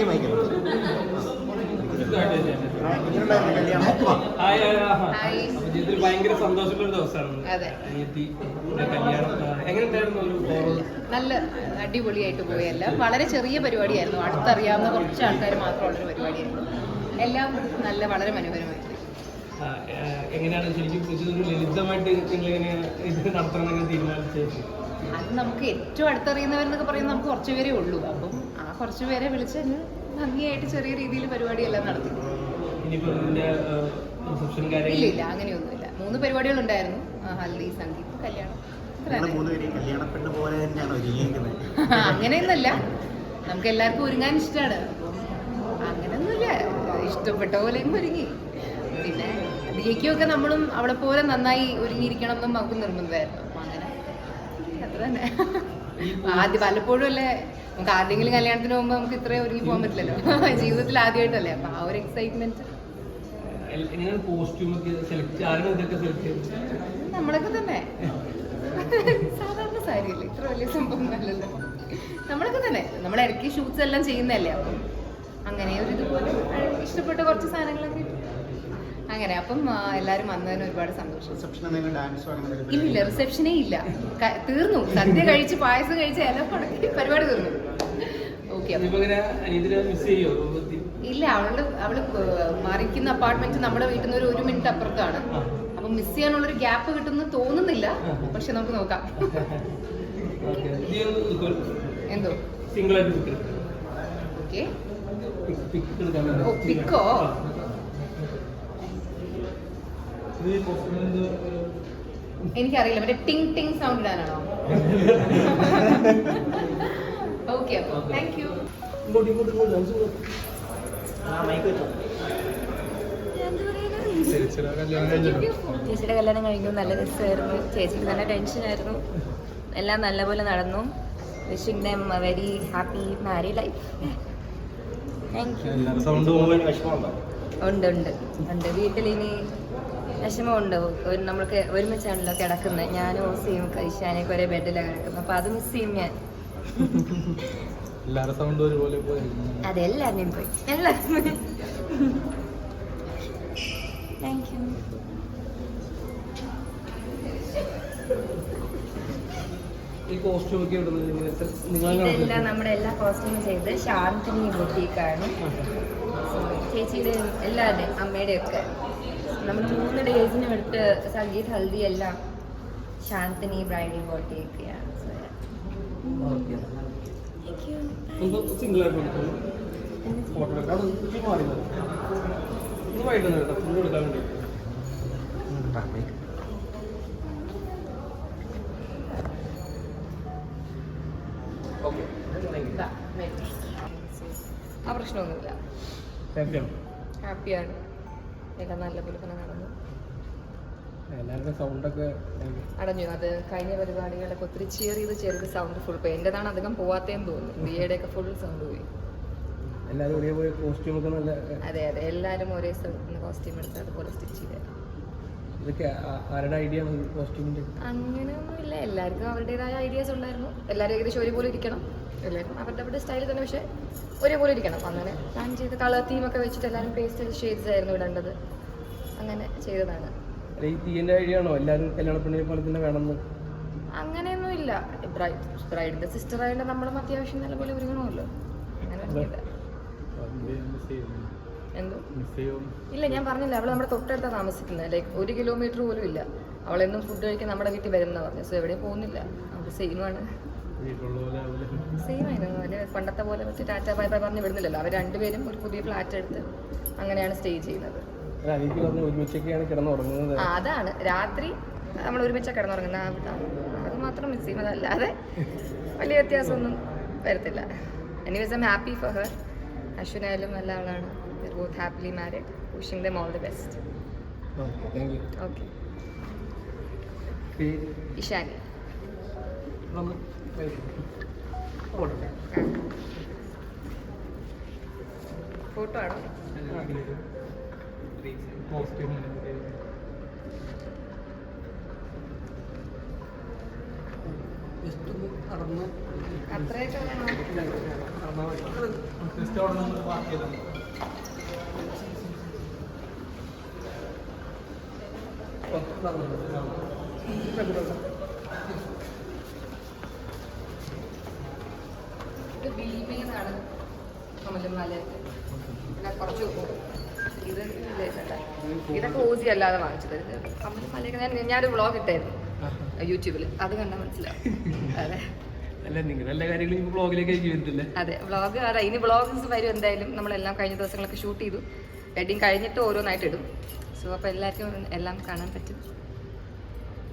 ഈ മൈക്ക് ഭയങ്കര സന്തോഷമുള്ള ദിവസമാണ് എങ്ങനെയുണ്ടായിരുന്നു നല്ല അടിപൊളിയായിട്ട് പോയല്ല. വളരെ ചെറിയ പരിപാടിയായിരുന്നു. അടുത്തറിയാവുന്ന കുറച്ച് ആൾക്കാർ മാത്രമുള്ളൊരു പരിപാടിയായിരുന്നു. എല്ലാം നല്ല വളരെ മനോഹരമായി പോയി. എങ്ങനെയാണ് ശരിക്കും ഒരു ലളിതമായിട്ട് നിങ്ങൾ എങ്ങനെയാണ് ഇത് നടത്തണം എന്നൊക്കെ തീരുമാനിച്ചത്? അത് നമുക്ക് ഏറ്റവും അടുത്തറിയുന്നവരെന്നൊക്കെ പറയുന്നത് നമുക്ക് കുറച്ച് പേരേ ഉള്ളൂ. അപ്പം ആ കുറച്ച് പേരെ വിളിച്ച് അങ്ങ് ഭംഗിയായിട്ട് ചെറിയ രീതിയിൽ പരിപാടിയെല്ലാം നടത്തി. ഇനിയിപ്പോൾ ഇതിന്റെ റിസപ്ഷൻ ഇല്ല കാര്യം? ഇല്ല അങ്ങനെയൊന്നുമില്ല. മൂന്ന് പരിപാടികളുണ്ടായിരുന്നു. ആ, ഹൽദി സംഗീത് കല്യാണം. അങ്ങനെയൊന്നുമല്ല. നമുക്ക് എല്ലാവർക്കും ഒരുങ്ങാൻ ഇഷ്ടമാണ് അങ്ങനെയൊന്നുമില്ല ഇഷ്ടപ്പെട്ട പോലെ അങ്ങ് ഒരുങ്ങി. ദിയയ്ക്കൊക്കെ നമ്മളും അവിടെ പോലെ നന്നായി ഒരുങ്ങിയിരിക്കണം എന്നും നമുക്ക് നിർബന്ധമായിരുന്നു. അപ്പം അങ്ങനെ. അത്ര തന്നെ. ആദ്യം പലപ്പോഴും അല്ലേ നമുക്ക് ആരുടെങ്കിലും കല്യാണത്തിന് പോകുമ്പോൾ നമുക്ക് ഇത്രയും ഒരുങ്ങി പോകാൻ പറ്റില്ലല്ലോ. ജീവിതത്തിൽ ആദ്യമായിട്ടല്ലേ അപ്പം ആ ഒരു എക്സൈറ്റ്മെന്റ് നമ്മളൊക്കെ തന്നെ. സാധാരണ സാരിയല്ലേ ഇത്ര വലിയ സംഭവം അല്ലല്ലോ നമ്മളൊക്കെ തന്നെ. നമ്മൾ ഇടയ്ക്ക് ഷൂട്ട്സ് എല്ലാം ചെയ്യുന്നതല്ലേ അപ്പം അങ്ങനെ ഒരു ഇതുപോലെ ഇഷ്ടപ്പെട്ട കുറച്ച് സാധനങ്ങളൊക്കെ. അങ്ങനെ അപ്പം എല്ലാരും എല്ലാവരും വന്നതിന് ഒരുപാട് സന്തോഷം. ഇല്ലില്ല റിസപ്ഷനേ ഇല്ല. തീർന്നു. സദ്യ കഴിച്ച് പായസം കഴിച്ച് എല്ലാം പരിപാടി തീർന്നു. ഓക്കെ ഇല്ല അവൾ അവൾ മറിക്കുന്ന അപ്പാർട്ട്മെന്റ് നമ്മുടെ വീട്ടിൽ നിന്ന് ഒരു ഒരു മിനിറ്റ് അപ്പുറത്താണ്. അപ്പൊ മിസ് ചെയ്യാനുള്ളൊരു ഗ്യാപ്പ് കിട്ടുമെന്ന് തോന്നുന്നില്ല. പക്ഷെ നമുക്ക് നോക്കാം. എന്തോ? സിംഗിൾ ആയിട്ട് ഓക്കെ പിക്ക് എടുക്കാൻ വേണ്ടി. ഓ, pic ഓ? ആ. ഇത് ഈ costume എന്ത്, എനിക്കറിയില്ല. മറ്റേ ടിങ് ടിങ് സൗണ്ട് ഇടാനാണോ? ഓക്കെ അപ്പൊ. താങ്ക് യു ചേച്ചിയുടെ കല്യാണം കഴിഞ്ഞു. നല്ല രസമായിരുന്നു. ചേച്ചിക്ക് നല്ല ടെൻഷൻ ആയിരുന്നു. എല്ലാം നല്ലപോലെ നടന്നു. Wishing them very happy married life thank you ഉണ്ട് ഉണ്ട് ഉണ്ട്. വീട്ടിൽ ഇനി വിഷമമുണ്ട്. ഒരു നമ്മൾക്ക് ഒരുമിച്ചാണല്ലോ കിടക്കുന്നത്. ഞാനും ഓസിയും കഴിച്ചാനൊക്കെ ഒരേ ബെഡിലാണ് കിടക്കുന്നത്. അപ്പൊ അത് മിസ് ചെയ്യും ഞാൻ. ഒരുപോലെ പോയി. എല്ലാവരും താങ്ക് യു ഇതെല്ലാം നമ്മുടെ എല്ലാ കോസ്റ്റ്യൂമും ചെയ്ത് ശാന്തിനി ബൊട്ടീക്കാണ് ചേച്ചിയുടെ എല്ലാവരുടെയും അമ്മയുടെയും ഒക്കെ. നമ്മൾ മൂന്ന് ഡേയ്സിന് എടുത്ത് സംഗീത് ഹൽദി എല്ലാം ശാന്തിനി ബ്രൈഡൽ ബൊട്ടീക്കെയാണ് സിംഗിൾ ആയിട്ട് കൊടുക്കുന്നു ഫോട്ടോ എടുക്കാം. അത് ഇത് മാറി മതി. ഇത് വൈകിട്ട് കേട്ടോ. ഫുൾ എടുക്കാൻ വേണ്ടി. ഓക്കെ ദാ, വരൂ. ആ പ്രശ്നമൊന്നുമില്ല. ഹാപ്പിയാണ് എല്ലാം നല്ലപോലെ തന്നെ നടന്നു. സൗണ്ടൊക്കെ അടഞ്ഞു. അത് കഴിഞ്ഞ പരിപാടികളൊക്കെ ഒത്തിരി ചെറിയ ചെയ്ത് ചെറിയ സൗണ്ട് ഫുൾ പോയി. എന്റെതാണ് അധികം പോവാത്തേന്ന് തോന്നുന്നു. ബിയുടെ ഒക്കെ ഫുൾ സൗണ്ട് പോയി. എല്ലാവരും ഒരേപോലെ കോസ്റ്റ്യൂമൊക്കെ നല്ല അതെ അതെ. എല്ലാവരും ഒരേ കോസ്റ്റ്യൂം എടുത്ത് അതുപോലെ സ്റ്റിച്ച് ചെയ്ത്. ഇതൊക്കെ ആരുടെ ഐഡിയ അങ്ങനെയൊന്നുമില്ല. എല്ലാവർക്കും അവരുടേതായ ഐഡിയാസ് ഉണ്ടായിരുന്നു. എല്ലാവരും ഏകദേശം ഒരേപോലെ ഇരിക്കണം. എല്ലാവരും അവരുടെ അവരുടെ സ്റ്റൈലിൽ തന്നെ. പക്ഷേ ഒരേപോലെ ഇരിക്കണം. അങ്ങനെ പ്ലാൻ ചെയ്ത് കളർ തീം ഒക്കെ വെച്ചിട്ട് എല്ലാവരും പേസ്റ്റൽ ഷെയ്ഡ്സ് ആയിരുന്നു ഇടേണ്ടത്. അങ്ങനെ ചെയ്തതാണ്. ഈ തീയന്റെ ഐഡിയ ആണോ? എല്ലാവരും കല്യാണപ്പെണ്ണിനെ പോലെ തന്നെ വേണമെന്ന്? അങ്ങനെയൊന്നുമില്ല. ബ്രൈഡിന്റെ സിസ്റ്റർ ആയതുകൊണ്ട് നമ്മളും അത്യാവശ്യം നല്ലപോലെ ഒരുങ്ങണമല്ലോ. അങ്ങനെ. എന്തോ? ഇല്ല ഞാൻ പറഞ്ഞില്ല അവൾ നമ്മുടെ തൊട്ടടുത്ത താമസിക്കുന്നത്. ലൈക്ക് ഒരു കിലോമീറ്റർ പോലും ഇല്ല. അവളെന്നും ഫുഡ് കഴിക്കാൻ നമ്മുടെ വീട്ടിൽ വരുന്ന പറഞ്ഞു സോ എവിടെയും പോകുന്നില്ല. അത് സെയിം ആണ്. സെയിം ആയിരുന്നു അവർ പണ്ടത്തെ പോലെ വെച്ച് ടാറ്റ ബൈ ബൈ പറഞ്ഞ് വിടുന്നില്ലല്ലോ. അവർ രണ്ടുപേരും ഒരു പുതിയ ഫ്ലാറ്റ് എടുത്ത് അങ്ങനെയാണ് സ്റ്റേ ചെയ്യുന്നത്. അതാണ്. രാത്രി നമ്മൾ ഒരുമിച്ചാണ് ആ, അത് മാത്രം മിസ് ചെയ്യും അതല്ലാതെ വലിയ വ്യത്യാസമൊന്നും വരത്തില്ല. Anyways I'm happy for her അശ്വിനായാലും നല്ല ആളാണ്. Married wishing them all the best okay thank you okay പേര് ഇഷാനി നമ്മൾ ഓട്ടെ ഫോട്ടോ ആണോ അത്രയൊക്കെ ഇത് പിന്നെ കുറച്ച് ഇത് ഇതൊക്കെ ഓസി അല്ലാതെ വാങ്ങിച്ചത്. കമലമാലയൊക്കെ ഞാൻ ഞാനൊരു വ്ളോഗ് ഇട്ടായിരുന്നു യൂട്യൂബിൽ അത് കണ്ടാൽ മനസ്സിലാവും. അതെ. അല്ല നിങ്ങൾ എല്ലാ കാര്യങ്ങളും ഈ ബ്ലോഗിലേക്ക് അയച്ചു വരുന്നില്ലേ? അതെ വ്ളോഗ് അതെ ഇനി വ്ളോഗ്സ് വരും എന്തായാലും. നമ്മളെല്ലാം കഴിഞ്ഞ ദിവസങ്ങളൊക്കെ ഷൂട്ട് ചെയ്തു. വെഡിങ് കഴിഞ്ഞിട്ട് ഓരോന്നായിട്ട് ഇടും. സോ അപ്പോൾ എല്ലാവർക്കും എല്ലാം കാണാൻ പറ്റും.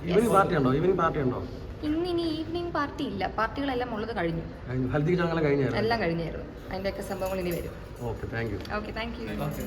ഈവനിങ് പാർട്ടി ഉണ്ടോ? ഈവനിങ് പാർട്ടി ഉണ്ടോ? ഇന്ന് ഇനി ഈവനിങ് പാർട്ടി ഇല്ല. പാർട്ടികളെല്ലാം ഉള്ളത് കഴിഞ്ഞു. കഴിഞ്ഞു. ഹൽദി ചടങ്ങെല്ലാം കഴിഞ്ഞായിരുന്നു. എല്ലാം കഴിഞ്ഞായിരുന്നു. അതിന്റെയൊക്കെ സംഭവങ്ങൾ ഇനി വരും. Okay thank you okay thank you okay.